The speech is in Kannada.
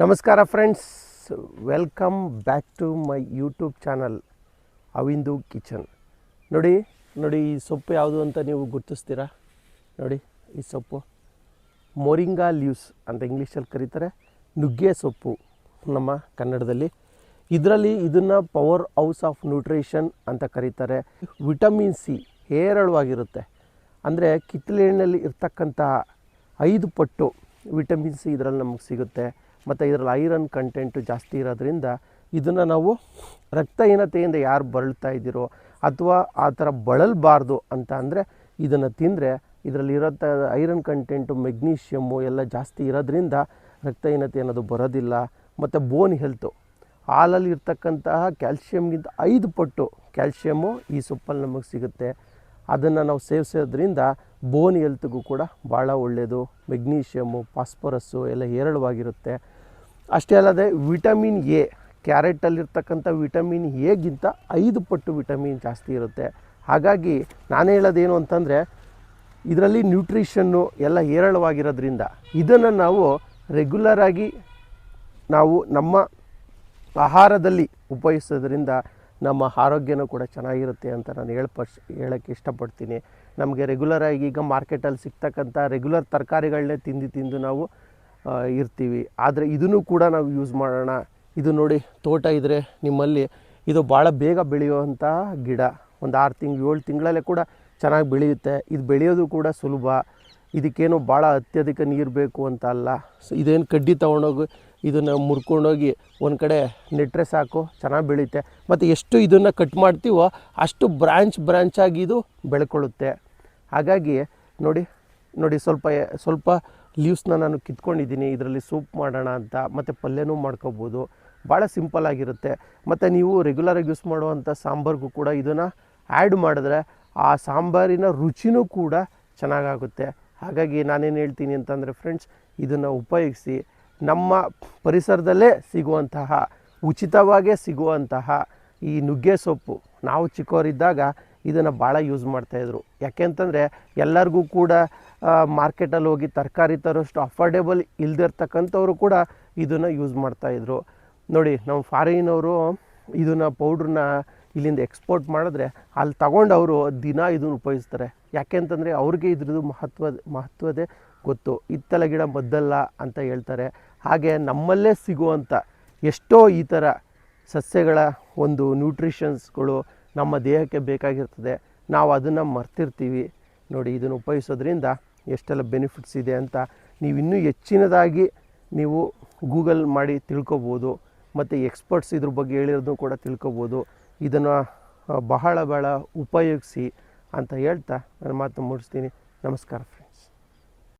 ನಮಸ್ಕಾರ friends welcome back to my YouTube channel ಅವಿಂದು kitchen ನೋಡಿ ನೋಡಿ ಈ ಸೊಪ್ಪು ಯಾವುದು ಅಂತ ನೀವು ಗುರ್ತಿಸ್ತೀರಾ? ನೋಡಿ, ಈ ಸೊಪ್ಪು. ಮೊರಿಂಗಾ ಲೀವ್ಸ್ ಅಂತ ಇಂಗ್ಲೀಷಲ್ಲಿ ಕರೀತಾರೆ. ನುಗ್ಗೆ ಸೊಪ್ಪು ನಮ್ಮ ಕನ್ನಡದಲ್ಲಿ. ಇದರಲ್ಲಿ ಇದನ್ನು ಪವರ್ ಹೌಸ್ ಆಫ್ ನ್ಯೂಟ್ರಿಷನ್ ಅಂತ ಕರೀತಾರೆ. ವಿಟಮಿನ್ ಸಿ ಹೇರಳವಾಗಿರುತ್ತೆ. ಅಂದರೆ ಕಿತ್ತಲೆ ಹಣ್ಣಲ್ಲಿ ಇರ್ತಕ್ಕಂತಹ ಐದು ಪಟ್ಟು ವಿಟಮಿನ್ ಸಿ ಇದರಲ್ಲಿ ನಮಗೆ ಸಿಗುತ್ತೆ. ಮತ್ತು ಇದರಲ್ಲಿ ಐರನ್ ಕಂಟೆಂಟು ಜಾಸ್ತಿ ಇರೋದ್ರಿಂದ ಇದನ್ನು ನಾವು ರಕ್ತಹೀನತೆಯಿಂದ ಯಾರು ಬಳಲ್ತಾ ಇದ್ದೀರೋ ಅಥವಾ ಆ ಥರ ಬಳಲಬಾರ್ದು ಅಂತ ಅಂದರೆ ಇದನ್ನು ತಿಂದರೆ ಇದರಲ್ಲಿರೋಂಥ ಐರನ್ ಕಂಟೆಂಟು ಮೆಗ್ನೀಷಿಯಮ್ಮು ಎಲ್ಲ ಜಾಸ್ತಿ ಇರೋದ್ರಿಂದ ರಕ್ತಹೀನತೆ ಅನ್ನೋದು ಬರೋದಿಲ್ಲ. ಮತ್ತು ಬೋನ್ ಹೆಲ್ತು ಹಾಲಲ್ಲಿ ಇರ್ತಕ್ಕಂತಹ ಕ್ಯಾಲ್ಶಿಯಮ್ಗಿಂತ ಐದು ಪಟ್ಟು ಕ್ಯಾಲ್ಶಿಯಮ್ಮು ಈ ಸೊಪ್ಪಲ್ಲಿ ನಮಗೆ ಸಿಗುತ್ತೆ. ಅದನ್ನು ನಾವು ಸೇವಿಸೋದ್ರಿಂದ ಬೋನ್ ಹೆಲ್ತ್ಗೂ ಕೂಡ ಭಾಳ ಒಳ್ಳೆಯದು ಮೆಗ್ನೀಷಿಯಮ್ಮು ಫಾಸ್ಫರಸ್ಸು ಎಲ್ಲ ಹೇರಳವಾಗಿರುತ್ತೆ. ಅಷ್ಟೇ ಅಲ್ಲದೆ ವಿಟಮಿನ್ ಎ, ಕ್ಯಾರೆಟಲ್ಲಿರ್ತಕ್ಕಂಥ ವಿಟಮಿನ್ ಎಗಿಂತ ಐದು ಪಟ್ಟು ವಿಟಮಿನ್ ಜಾಸ್ತಿ ಇರುತ್ತೆ. ಹಾಗಾಗಿ ನಾನು ಹೇಳೋದೇನು ಅಂತಂದರೆ, ಇದರಲ್ಲಿ ನ್ಯೂಟ್ರಿಷನ್ನು ಎಲ್ಲ ಹೇರಳವಾಗಿರೋದ್ರಿಂದ ಇದನ್ನು ನಾವು ರೆಗ್ಯುಲರಾಗಿ ನಾವು ನಮ್ಮ ಆಹಾರದಲ್ಲಿ ಉಪಯೋಗಿಸೋದ್ರಿಂದ ನಮ್ಮ ಆರೋಗ್ಯನೂ ಕೂಡ ಚೆನ್ನಾಗಿರುತ್ತೆ ಅಂತ ನಾನು ಹೇಳ್ಪ ಹೇಳೋಕ್ಕೆ ಇಷ್ಟಪಡ್ತೀನಿ. ನಮಗೆ ರೆಗ್ಯುಲರಾಗಿ ಈಗ ಮಾರ್ಕೆಟಲ್ಲಿ ಸಿಗ್ತಕ್ಕಂಥ ರೆಗ್ಯುಲರ್ ತರಕಾರಿಗಳನ್ನೇ ತಿಂದು ತಿಂದು ನಾವು ಇರ್ತೀವಿ. ಆದರೆ ಇದನ್ನು ಕೂಡ ನಾವು ಯೂಸ್ ಮಾಡೋಣ. ಇದು ನೋಡಿ ತೋಟ ಇದ್ದರೆ ನಿಮ್ಮಲ್ಲಿ ಇದು ಭಾಳ ಬೇಗ ಬೆಳೆಯುವಂಥ ಗಿಡ. ಒಂದು ಆರು ತಿಂಗಳು ಏಳು ತಿಂಗಳಲ್ಲೇ ಕೂಡ ಚೆನ್ನಾಗಿ ಬೆಳೆಯುತ್ತೆ. ಇದು ಬೆಳೆಯೋದು ಕೂಡ ಸುಲಭ. ಇದಕ್ಕೇನು ಭಾಳ ಅತ್ಯಧಿಕ ನೀರು ಬೇಕು ಅಂತ ಅಲ್ಲ. ಸೊ ಇದೇನು ಕಡ್ಡಿ ತೊಗೊಂಡೋಗಿ, ಇದನ್ನು ಮುರ್ಕೊಂಡೋಗಿ ಒಂದು ಕಡೆ ನೆಟ್ಟರೆ ಸಾಕು, ಚೆನ್ನಾಗಿ ಬೆಳೆಯುತ್ತೆ. ಮತ್ತು ಎಷ್ಟು ಇದನ್ನು ಕಟ್ ಮಾಡ್ತೀವೋ ಅಷ್ಟು ಬ್ರಾಂಚ್ ಬ್ರಾಂಚಾಗಿ ಇದು ಬೆಳ್ಕೊಳ್ಳುತ್ತೆ. ಹಾಗಾಗಿ ನೋಡಿ ನೋಡಿ ಸ್ವಲ್ಪ ಸ್ವಲ್ಪ ಲೀವ್ಸ್ನ ನಾನು ಕಿತ್ಕೊಂಡಿದ್ದೀನಿ, ಇದರಲ್ಲಿ ಸೂಪ್ ಮಾಡೋಣ ಅಂತ ಮತ್ತು ಪಲ್ಯನೂ ಮಾಡ್ಕೋಬೋದು. ಭಾಳ ಸಿಂಪಲ್ ಆಗಿರುತ್ತೆ. ಮತ್ತು ನೀವು ರೆಗ್ಯುಲರಾಗಿ ಯೂಸ್ ಮಾಡುವಂಥ ಸಾಂಬಾರ್ಗೂ ಕೂಡ ಇದನ್ನು ಆ್ಯಡ್ ಮಾಡಿದ್ರೆ ಆ ಸಾಂಬಾರಿನ ರುಚಿನೂ ಕೂಡ ಚೆನ್ನಾಗಾಗುತ್ತೆ. ಹಾಗಾಗಿ ನಾನೇನು ಹೇಳ್ತೀನಿ ಅಂತಂದರೆ ಫ್ರೆಂಡ್ಸ್, ಇದನ್ನು ಉಪಯೋಗಿಸಿ ನಮ್ಮ ಪರಿಸರದಲ್ಲೇ ಸಿಗುವಂತಹ, ಉಚಿತವಾಗೇ ಸಿಗುವಂತಹ ಈ ನುಗ್ಗೆ ಸೊಪ್ಪು. ನಾವು ಚಿಕ್ಕವರಿದ್ದಾಗ ಇದನ್ನು ಭಾಳ ಯೂಸ್ ಮಾಡ್ತಾಯಿದ್ರು ಯಾಕೆಂತಂದರೆ ಎಲ್ಲರಿಗೂ ಕೂಡ ಮಾರ್ಕೆಟಲ್ಲಿ ಹೋಗಿ ತರಕಾರಿ ತರೋಷ್ಟು ಅಫೋರ್ಡೆಬಲ್ ಇಲ್ದಿರ್ತಕ್ಕಂಥವ್ರು ಕೂಡ ಇದನ್ನು ಯೂಸ್ ಮಾಡ್ತಾಯಿದ್ರು ನೋಡಿ ನಮ್ಮ ಫಾರಿನವರು ಇದನ್ನು ಪೌಡ್ರನ್ನ ಇಲ್ಲಿಂದ ಎಕ್ಸ್ಪೋರ್ಟ್ ಮಾಡಿದ್ರೆ ಅಲ್ಲಿ ತಗೊಂಡು ಅವರು ದಿನ ಇದನ್ನು ಉಪಯೋಗಿಸ್ತಾರೆ. ಯಾಕೆಂತಂದರೆ ಅವ್ರಿಗೆ ಇದ್ರದ್ದು ಮಹತ್ವ, ಮಹತ್ವದೇ ಗೊತ್ತು. ಇತ್ತಲ ಗಿಡ ಮದ್ದಲ್ಲ ಅಂತ ಹೇಳ್ತಾರೆ. ಹಾಗೆ ನಮ್ಮಲ್ಲೇ ಸಿಗುವಂಥ ಎಷ್ಟೋ ಈ ಥರ ಸಸ್ಯಗಳ ಒಂದು ನ್ಯೂಟ್ರಿಷನ್ಸ್ಗಳು ನಮ್ಮ ದೇಹಕ್ಕೆ ಬೇಕಾಗಿರ್ತದೆ. ನಾವು ಅದನ್ನು ಮರ್ತಿರ್ತೀವಿ. ನೋಡಿ, ಇದನ್ನು ಉಪಯೋಗಿಸೋದ್ರಿಂದ ಎಷ್ಟೆಲ್ಲ ಬೆನಿಫಿಟ್ಸ್ ಇದೆ ಅಂತ ನೀವು ಇನ್ನೂ ಹೆಚ್ಚಿನದಾಗಿ ನೀವು ಗೂಗಲ್ ಮಾಡಿ ತಿಳ್ಕೊಬೋದು. ಮತ್ತು ಎಕ್ಸ್ಪರ್ಟ್ಸ್ ಇದ್ರ ಬಗ್ಗೆ ಹೇಳಿರೋದು ಕೂಡ ತಿಳ್ಕೊಬೋದು. ಇದನ್ನು ಬಹಳ ಬಹಳ ಉಪಯೋಗಿಸಿ ಅಂತ ಹೇಳ್ತಾ ನನ್ನ ಮಾತು ಮುಗಿಸ್ತೀನಿ. ನಮಸ್ಕಾರ